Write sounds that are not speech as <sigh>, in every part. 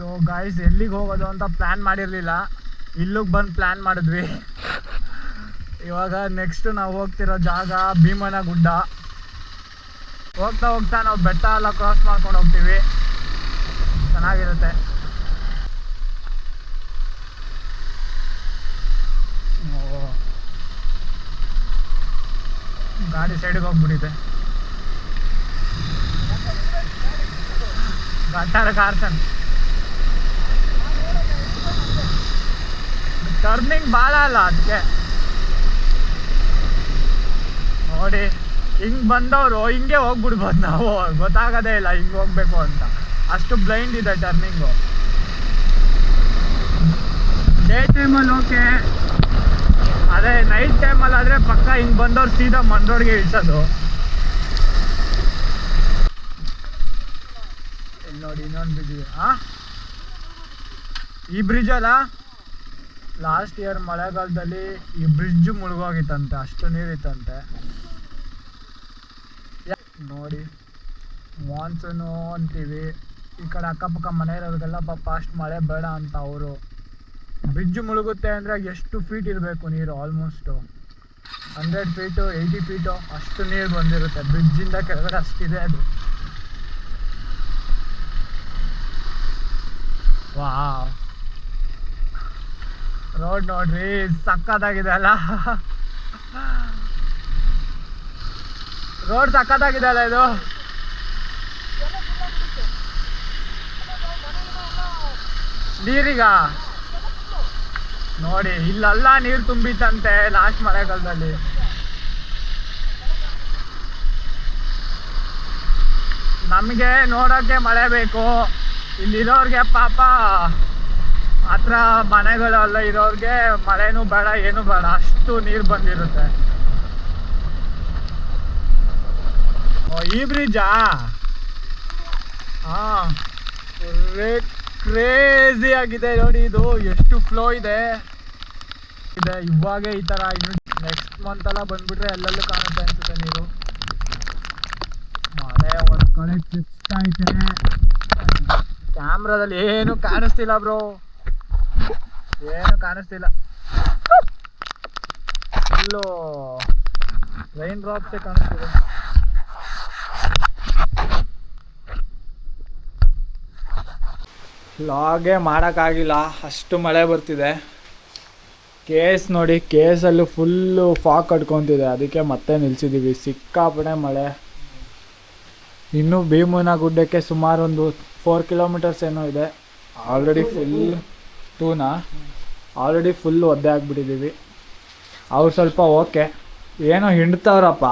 So guys ಎಲ್ಲಿಗೆ ಹೋಗೋದು ಅಂತ ಪ್ಲ್ಯಾನ್ ಮಾಡಿರಲಿಲ್ಲ. ಇಲ್ಲಿಗೆ ಬಂದು ಪ್ಲ್ಯಾನ್ ಮಾಡಿದ್ವಿ. ಇವಾಗ ನೆಕ್ಸ್ಟ್ ನಾವು ಹೋಗ್ತಿರೋ ಜಾಗ ಭೀಮನ ಗುಡ್ಡ ಹೋಗ್ತಾ ಹೋಗ್ತಾ ನಾವು ಬೆಟ್ಟ ಎಲ್ಲ ಕ್ರಾಸ್ ಮಾಡ್ಕೊಂಡು ಹೋಗ್ತೀವಿ. ಚೆನ್ನಾಗಿರುತ್ತೆ. ಗಾಡಿ ಸೈಡಿಗೆ ಹೋಗ್ಬಿಟ್ಟಿದೆ. ಗಟ್ಟಾರ ಕಾರ್ಸನ್ ಟರ್ನಿಂಗ್ ಭಾಳ ಅಲ್ಲ ಅದಕ್ಕೆ ನೋಡಿ, ಹಿಂಗೆ ಬಂದವರು ಹಿಂಗೆ ಹೋಗ್ಬಿಡ್ಬೋದು ನಾವು. ಗೊತ್ತಾಗೋದೇ ಇಲ್ಲ ಹಿಂಗೆ ಹೋಗ್ಬೇಕು ಅಂತ. ಅಷ್ಟು ಬ್ಲೈಂಡ್ ಇದೆ ಟರ್ನಿಂಗು ಡೇ ಟೈಮಲ್ಲಿ ಓಕೆ ಅದೇ ನೈಟ್ ಟೈಮಲ್ಲಿ ಆದರೆ ಪಕ್ಕ ಹಿಂಗೆ ಬಂದವ್ರು ಸೀದಾ ಮಂಡ್ರೋಡ್ಗೆ ಇಳಿಸೋದು. ನೋಡಿ ಇನ್ನೊಂದು ಬ್ರಿಡ್ಜ್ ಈ ಬ್ರಿಡ್ಜ್ ಅಲ್ಲ? ಲಾಸ್ಟ್ ಇಯರ್ ಮಳೆಗಾಲದಲ್ಲಿ ಈ ಬ್ರಿಡ್ಜ್ ಮುಳುಗೋಗಿತ್ತಂತೆ, ಅಷ್ಟು ನೀರಿತ್ತಂತೆ. ನೋಡಿ ಮಾನ್ಸೂನು ಅಂತೀವಿ. ಈ ಕಡೆ ಅಕ್ಕಪಕ್ಕ ಮನೆ ಇರೋರಿಗೆಲ್ಲ ಪಾಪ ಅಷ್ಟು ಮಳೆ ಬೇಡ ಅಂತ ಅವರು. ಬ್ರಿಡ್ಜ್ ಮುಳುಗುತ್ತೆ ಅಂದರೆ ಎಷ್ಟು ಫೀಟ್ ಇರಬೇಕು ನೀರು almost hundred feet eighty feet ಅಷ್ಟು ನೀರು ಬಂದಿರುತ್ತೆ. ಬ್ರಿಡ್ಜಿಂದ ಕೆಳಗಡೆ ಅಷ್ಟಿದೆ ಅದು. ವಾವ್ ರೋಡ್ ನೋಡ್ರಿ ಸಕ್ಕತ್ತಾಗಿದೆ ಅಲ್ಲ? ರೋಡ್ ಸಕ್ಕತ್ತಾಗಿದೆ ಅಲ್ಲ ಇದು? ನೀರಿಗ? ನೋಡಿ, ಇಲ್ಲೆಲ್ಲ ನೀರು ತುಂಬಿತ್ತಂತೆ ಲಾಸ್ಟ್ ಮಳೆಗಾಲದಲ್ಲಿ. ನಮಗೆ ನೋಡೋಕ್ಕೆ ಮಳೆ ಬೇಕು. ಇಲ್ಲಿರೋರ್ಗೆ ಪಾಪ ಹತ್ರ ಮನೆಗಳೆಲ್ಲ ಇರೋರಿಗೆ ಮಳೆನೂ ಬೇಡ, ಏನು ಬೇಡ, ಅಷ್ಟು ನೀರು ಬಂದಿರುತ್ತೆ. ಈ ಬ್ರಿಡ್ಜಾ? ಹಾಂ. ಕ್ರೇಜಿ ಆಗಿದೆ ನೋಡಿ ಇದು, ಎಷ್ಟು ಫ್ಲೋ ಇದೆ. ಇದೆ, ಇವಾಗ ಈ ಥರ ಇನ್ನು ನೆಕ್ಸ್ಟ್ ಮಂತ್ ಎಲ್ಲ ಬಂದ್ಬಿಟ್ರೆ ಎಲ್ಲೆಲ್ಲೂ ಕಾಣುತ್ತೆ ಅನ್ಸುತ್ತೆ ನೀರು. ಮಳೆ ಒಂದು ಕಡೆ ಐತೆ ಕ್ಯಾಮ್ರಾದಲ್ಲಿ ಏನು ಕಾಣಿಸ್ತಿಲ್ಲ ಬ್ರೋ ಏನು ಕಾಣಿಸ್ತಿಲ್ಲ. ಫುಲ್ಲು ರೈನ್ ಡ್ರಾಪ್ಸೇ ಕಾಣಿಸ್ತಿದೆ. ಲಾಗೇ ಮಾಡೋಕ್ಕಾಗಿಲ್ಲ. ಅಷ್ಟು ಮಳೆ ಬರ್ತಿದೆ. ಕೇಸ್ ನೋಡಿ, ಕೇಸಲ್ಲೂ ಫುಲ್ಲು ಫಾಕ್ ಕಟ್ಕೊತಿದೆ. ಅದಕ್ಕೆ ಮತ್ತೆ ನಿಲ್ಸಿದ್ದೀವಿ ಸಿಕ್ಕಾಪಣೆ ಮಳೆ. ಇನ್ನೂ ಭೀಮನ ಗುಡ್ಡಕ್ಕೆ ಸುಮಾರು ಒಂದು ಫೋರ್ ಕಿಲೋಮೀಟರ್ಸ್ ಏನೋ ಇದೆ. ಆಲ್ರೆಡಿ ಫುಲ್ ಟೂನಾ ಆಲ್ರೆಡಿ ಫುಲ್ ಒದ್ದೆ ಆಗಿಬಿಟ್ಟಿದ್ದೀವಿ ಅವ್ರು ಸ್ವಲ್ಪ ಓಕೆ. ಏನೋ ಹಿಂಡ್ತವ್ರಪ್ಪ.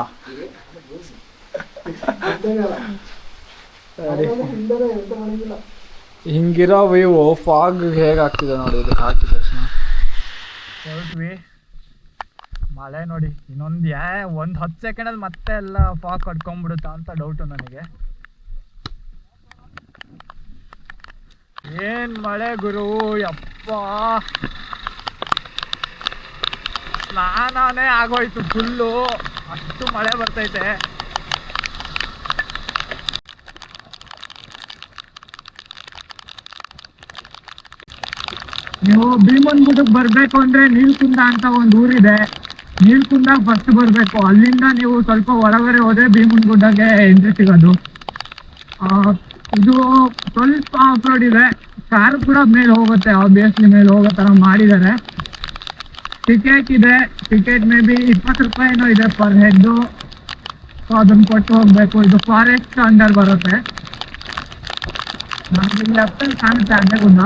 ಹಿಂಗಿರೋ ವಿವು ಫಾಗ್ ಹೇಗಾಗ್ತಿದೆ ನೋಡಿ ಇದಕ್ಕೆ ಹಾಕಿದ ತಕ್ಷಣ. ಮಳೆ ನೋಡಿ, ಇನ್ನೊಂದು ಯಾ, ಒಂದು ಹತ್ತು ಸೆಕೆಂಡಲ್ಲಿ ಮತ್ತೆ ಎಲ್ಲ ಫಾಗ್ ಕಟ್ಕೊಂಡ್ಬಿಡುತ್ತಾ ಅಂತ ಡೌಟು ನನಗೆ. ಏನ್ ಮಳೆ ಗುರು, ಯಪ್ಪ. ಸ್ನಾನನೇ ಆಗೋಯ್ತು ಫುಲ್ಲು ಅಷ್ಟು ಮಳೆ ಬರ್ತೈತೆ. ನೀವು ಭೀಮನ್ ಗುಡ್ಡಕ್ಕೆ ಬರಬೇಕು ಅಂದ್ರೆ ನೀಲ್ಕುಂದ ಅಂತ ಒಂದು ಊರಿದೆ. ನೀಲ್ಕುಂದ ಫಸ್ಟ್ ಬರಬೇಕು. ಅಲ್ಲಿಂದ ನೀವು ಸ್ವಲ್ಪ ಹೊರಗಡೆ ಹೋದ್ರೆ ಭೀಮನ್ ಗುಡ್ಡಗೆ ಎಂಟ್ರಿ ಸಿಗೋದು. ಇದು ಸ್ವಲ್ಪ ಆಫ್ ರೋಡ್ ಇದೆ. ಕಾರ್ ಕೂಡ ಮೇಲೆ ಹೋಗುತ್ತೆ ಆಬ್ವಿಯಸ್ಲಿ ಮೇಲೆ ಹೋಗೋ ತರ ಮಾಡಿದ್ದಾರೆ. ಟಿಕೆಟ್ ಇದೆ ಟಿಕೆಟ್ ಮೇ ಬಿ ಇಪ್ಪತ್ತು ರೂಪಾಯಿ ಏನೋ ಇದೆ ಪರ್ ಹೆಡ್ಡು ಅದನ್ನ ಕೊಟ್ಟು ಹೋಗ್ಬೇಕು. ಇದು ಫಾರೆಸ್ಟ್ ಅಂಡರ್ ಬರುತ್ತೆ. ನಮ್ಗೆ ಲೆಫ್ಟಲ್ಲಿ ಕಾಣುತ್ತೆ ಗುಡ್ಡ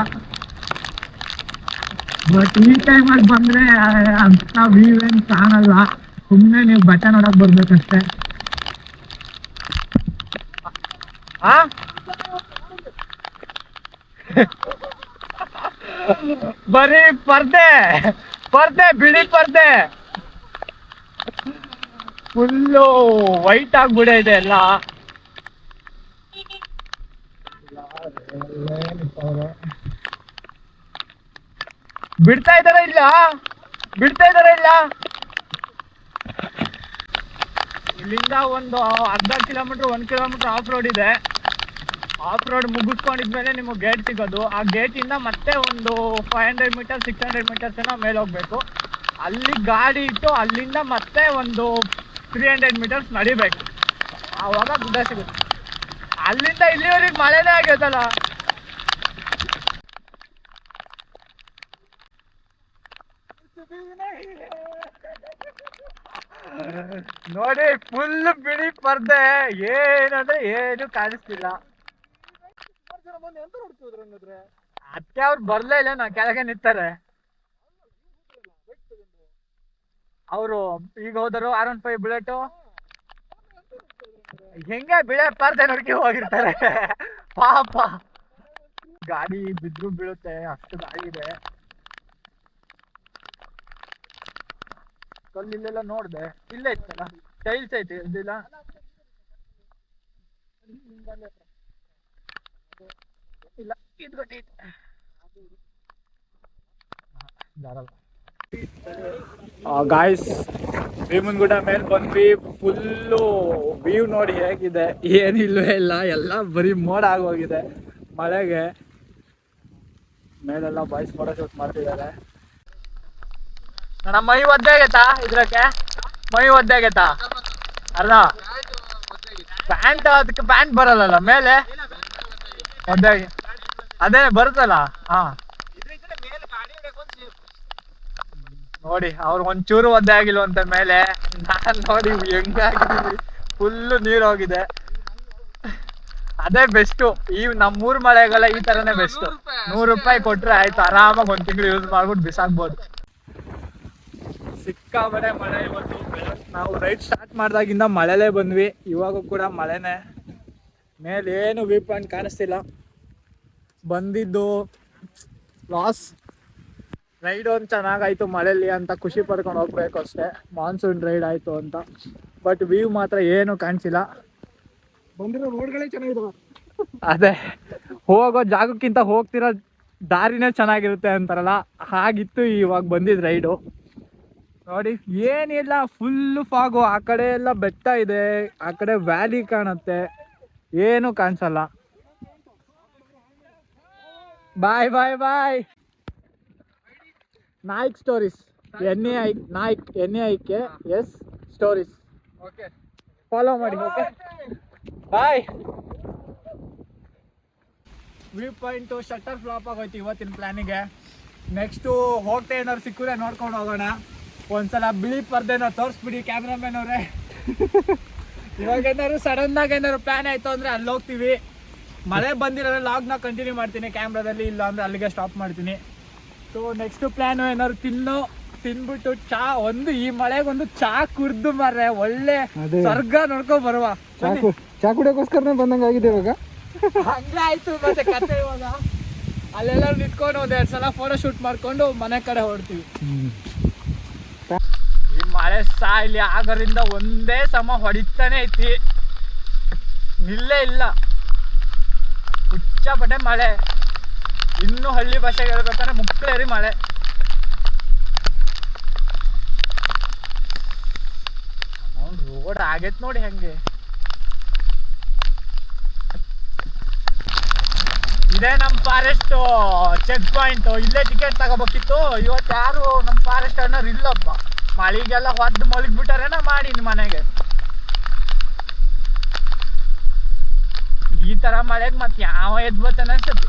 ಬಟ್ ಈ ಅಲ್ಲಿ ಬಂದ್ರೆ ಆ, ಅಂತ ವ್ಯೂ ಏನ್ ಕಾಣಲ್ಲ. ಸುಮ್ಮನೆ ನೀವು ಬೆಟ್ಟ ನೋಡಕ್ ಬರ್ಬೇಕಷ್ಟೆ. ಬರೀ ಪರ್ದೆ. ಪರ್ದೆ ಬಿಳಿ ಪರ್ದೆ ಫುಲ್ಲು ವೈಟ್ ಆಗ್ಬಿಡೈತೆ ಎಲ್ಲ. ಬಿಡ್ತಾ ಇದಾರ ಇಲ್ಲ ಬಿಡ್ತಾ ಇದಾರ ಇಲ್ಲ ಇಲ್ಲಿಂದ ಒಂದು ಅರ್ಧ ಕಿಲೋಮೀಟರ್ ಒಂದ್ ಕಿಲೋಮೀಟರ್ ಆಫ್ ರೋಡ್ ಇದೆ. ಆಫ್ ರೋಡ್ ಮುಗಿಸ್ಕೊಂಡಿದ್ಮೇಲೆ ನಿಮಗೆ ಗೇಟ್ ಸಿಗೋದು. ಆ ಗೇಟಿಂದ ಮತ್ತೆ ಒಂದು five hundred meter six hundred meters ಏನೋ ಮೇಲೆ ಹೋಗ್ಬೇಕು. ಅಲ್ಲಿ ಗಾಡಿ ಇಟ್ಟು ಅಲ್ಲಿಂದ ಮತ್ತೆ ಒಂದು ತ್ರೀ ಹಂಡ್ರೆಡ್ ಮೀಟರ್ಸ್ ನಡಿಬೇಕು. ಆವಾಗ ಗುಡ್ಡ ಸಿಗುತ್ತೆ. ಅಲ್ಲಿಂದ ಇಲ್ಲಿವರೆಗೆ ಮಳೆನೇ ಆಗೈತಲ್ಲ ನೋಡಿ ಫುಲ್ ಬಿಳಿ ಪರ್ದೆ. ಏನಂದ್ರೆ ಏನು ಕಾಣಿಸ್ತಿಲ್ಲ. ಅದಕ್ಕೆ ಅವ್ರು ಬರ್ಲೇ ಇಲ್ಲ, ನಾ ಕೆಳಗೆ ನಿಂತಾರೆ. ಅವರು ಈಗ ಹೋದರು ಆರ್ ಒನ್ ಫೈವ್ ಬುಲೆಟು ಹೆಂಗೆ ಬಿಳೆ ಪರ್ದೆ ನೋಡ್ಕೆ ಹೋಗಿರ್ತಾರೆ. ಪಾಪ. ಗಾಡಿ ಬಿದ್ರು ಬೀಳುತ್ತೆ, ಅಷ್ಟು ಇದೆ. ಕಲ್ಲು ಇಲ್ಲೆಲ್ಲ ನೋಡ್ದೆ. ಇಲ್ಲೇ ಇತ್ತಲ್ಲ? ಟೈಲ್ಸ್ ಐತಿ ಇದಿಲ್ಲ ಇಲ್ಲ ಭೀಮನ್ ಗುಡ್ಡ ಮೇಲೆ ಬಂದ್ವಿ. ಫುಲ್ಲು ವ್ಯೂ ನೋಡಿ ಹೇಗಿದೆ. ಏನಿಲ್ವೇ ಇಲ್ಲ, ಎಲ್ಲ ಬರೀ ಮೋಡ ಆಗೋಗಿದೆ. ಮಳೆಗೆ ಮೇಲೆಲ್ಲ ಬಾಯ್ಸ್ ಫೋಟೋ ಶೂಟ್ ಮಾಡ್ತಿದ್ದಾರೆ. ನನ್ನ ಮೈ ಒದ್ದೆ ಆಗೈತಾ ಇದ್ರಕ್ಕೆ? ಮೈ ಒದ್ದೆ ಆಗೈತಾ? ಅಲ್ಲ ಪ್ಯಾಂಟ್ ಅದಕ್ಕೆ ಪ್ಯಾಂಟ್ ಬರಲ್ಲಲ್ಲ, ಮೇಲೆ? ಒದ್ದೆ ಆಗಿ ಅದೇ ಬರುತ್ತಲ್ಲ? ಹಾ. ನೋಡಿ ಅವ್ರು ಒಂಚೂರು ಒದ್ದೆ ಆಗಿಲ್ವಂತ ಮೇಲೆ? ನಾನ್ ನೋಡಿ ಹೆಂಗಾಗಿದ್ದೀವಿ ಫುಲ್ಲು ನೀರು ಹೋಗಿದೆ. ಅದೇ ಬೆಸ್ಟು ಈ ನಮ್ಮೂರ್ ಮಳೆಗಳ ಈ ತರನೇ ಬೆಸ್ಟ್ ನೂರು ರೂಪಾಯಿ ಕೊಟ್ರೆ ಆಯ್ತು. ಆರಾಮಾಗಿ ಒಂದ್ ತಿಂಗಳು ಯೂಸ್ ಮಾಡ್ಬಿಟ್ಟು ಬಿಸಾಕ್ಬೋದು. ಸಿಕ್ಕಾಬಡೆ ಮಳೆ ಇವತ್ತು. ನಾವು ರೈಡ್ ಸ್ಟಾರ್ಟ್ ಮಾಡಿದಾಗಿಂದ ಮಳೆಲೇ ಬಂದ್ವಿ. ಇವಾಗೂ ಕೂಡ ಮಳೆನೇ. ಮೇಲೇನು ವ್ಯೂ ಪಾಯಿಂಟ್ ಕಾಣಿಸ್ತಿಲ್ಲ. ಬಂದಿದ್ದು ಲಾಸ್. ರೈಡ್ ಒಂದು ಚೆನ್ನಾಗಾಯ್ತು ಮಳೆಯಲ್ಲಿ ಅಂತ ಖುಷಿ ಪಡ್ಕೊಂಡು ಹೋಗ್ಬೇಕು ಅಷ್ಟೇ. ಮಾನ್ಸೂನ್ ರೈಡ್ ಆಯ್ತು ಅಂತ. ಬಟ್ ವ್ಯೂ ಮಾತ್ರ ಏನು ಕಾಣಿಸಿಲ್ಲ. ಬಂದಿರೋ ರೋಡ್ಗಳೇ ಚೆನ್ನಾಗಿದ್ದಾವೆ ಅದೇ. ಹೋಗೋ ಜಾಗಕ್ಕಿಂತ ಹೋಗ್ತಿರೋ ದಾರಿನೇ ಚೆನ್ನಾಗಿರುತ್ತೆ ಅಂತಾರಲ್ಲ. ಹಾಗಿತ್ತು ಇವಾಗ ಬಂದಿದ್ ರೈಡು. ನೋಡಿ ಏನಿಲ್ಲ ಫುಲ್ಲು ಫಾಗು ಆ ಕಡೆ ಎಲ್ಲ ಬೆಟ್ಟ ಇದೆ. ಆ ಕಡೆ ವ್ಯಾಲಿ ಕಾಣುತ್ತೆ. ಏನು ಕಾಣಿಸಲ್ಲ. Bye bye bye Naik stories N A I Naik N A I K S stories okay follow ಮಾಡಿ okay bye view point shutter flop ಆಗೋಯ್ತು ಇವತ್ತಿನ ಪ್ಲ್ಯಾನಿಗೆ ನೆಕ್ಸ್ಟು ಹೋಗ್ತಾ ಏನಾದ್ರು ಸಿಕ್ಕರೆ ನೋಡ್ಕೊಂಡು ಹೋಗೋಣ. ಒಂದ್ಸಲ ಬಿಳಿ ಪರ್ದೆನ ತೋರಿಸ್ಬಿಡಿ ಕ್ಯಾಮ್ರಾಮನ್ ಅವರೇ. <laughs> ಇವಾಗ ಏನಾದ್ರು ಸಡನ್ ಆಗಿ ಏನಾದ್ರು ಪ್ಲಾನ್ ಆಯ್ತು ಅಂದ್ರೆ ಅಲ್ಲಿ ಹೋಗ್ತೀವಿ. ಮಳೆ ಬಂದಿರೋದ್ರೆ ಲಾಗ್ನ ಕಂಟಿನ್ಯೂ ಮಾಡ್ತೀನಿ ಕ್ಯಾಮ್ರಾದಲ್ಲಿ ಇಲ್ಲ ಅಂದ್ರೆ ಅಲ್ಲಿಗೆ ಸ್ಟಾಪ್ ಮಾಡ್ತೀನಿ. ಸೊ ನೆಕ್ಸ್ಟ್ ಪ್ಲಾನ್ ಏನಾದ್ರು ತಿನ್ನು ತಿನ್ಬಿಟ್ಟು ಚಾ ಒಂದು ಈ ಮಳೆಗೊಂದು ಚಾ ಕುರ್ದು ಮಾರ್ರೆ ಒಳ್ಳೆ ಸ್ವರ್ಗ ನೋಡ್ಕೊಂಡ್ ಬರುವ. ಚಾ ಕುಡಿಯೋಕ್ಕೋಸ್ಕರನೇ ಬಂದಂಗ ಆಗಿದೆ ಇವಾಗ. ಹಂಗೆ ಆಯ್ತು ಮತ್ತೆ ಕತೆ ಇವಾಗ. ಅಲ್ಲೆಲ್ಲ ನಿಂತ್ಕೊಂಡು ಒಂದ್ ಎರಡ್ ಸಲ ಫೋಟೋ ಶೂಟ್ ಮಾಡ್ಕೊಂಡು ಮನೆ ಕಡೆ ಹೊಡ್ತೀವಿ ಈ ಮಳೆ ಸಾಯ್ಲಿ ಆಗರಿಂದ ಒಂದೇ ಸಮ ಹೊಡಿತಾನೆ ಐತಿ. ನಿಲ್ಲೇ ಇಲ್ಲ. ಹುಚ್ಚಪಟ್ಟೆ ಮಳೆ. ಇನ್ನು ಹಳ್ಳಿ ಭಾಷೆಗೆ ಹೇಳ್ಬೇಕಂದ್ರೆ ಮುಕ್ಳೇರಿ ಮಳೆ. ರೋಡ್ ಆಗೈತ್ ನೋಡಿ ಹೆಂಗೆ. ಇದೇ ನಮ್ಮ ಫಾರೆಸ್ಟ್ ಚೆಕ್ ಪಾಯಿಂಟ್ ಇಲ್ಲೇ ಟಿಕೆಟ್ ತಗೋಬೇಕಿತ್ತು. ಇವತ್ತು ಯಾರು ನಮ್ಮ ಫಾರೆಸ್ಟ್ ಅನ್ನೋರು ಇಲ್ಲಪ್ಪ. ಮಳಿಗೆಲ್ಲ ಹೊದ್ದು ಮಲಗ್ಬಿಟ್ಟಾರೇನ ಮಾಡಿ ಮನೆಗೆ. ಈ ತರ ಮಳೆಗೆ ಮತ್ತೆ ಯಾವ ಎದ್ ಬರ್ತಾನೆ ಅನ್ಸತ್ತೆ.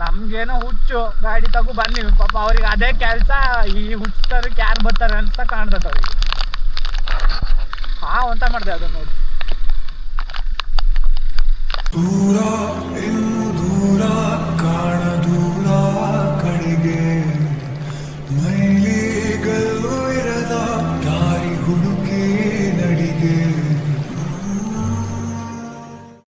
ನಮ್ಗೇನೋ ಹುಚ್ಚು, ಗಾಡಿ ತಗೋ ಬನ್ನಿ. ಪಾಪ ಅವ್ರಿಗೆ ಅದೇ ಕೆಲಸ, ಈ ಹುಚ್ಚರಿಗೆ ಯಾರು ಬರ್ತಾರೆ ಅಂತ ಕಾಣ್ತದೆ ಅವ್ರಿಗೆ. ಹಾ ಅಂತ ಮಾಡ್ದೆ ಅದನ್ನ ನೋಡಿ.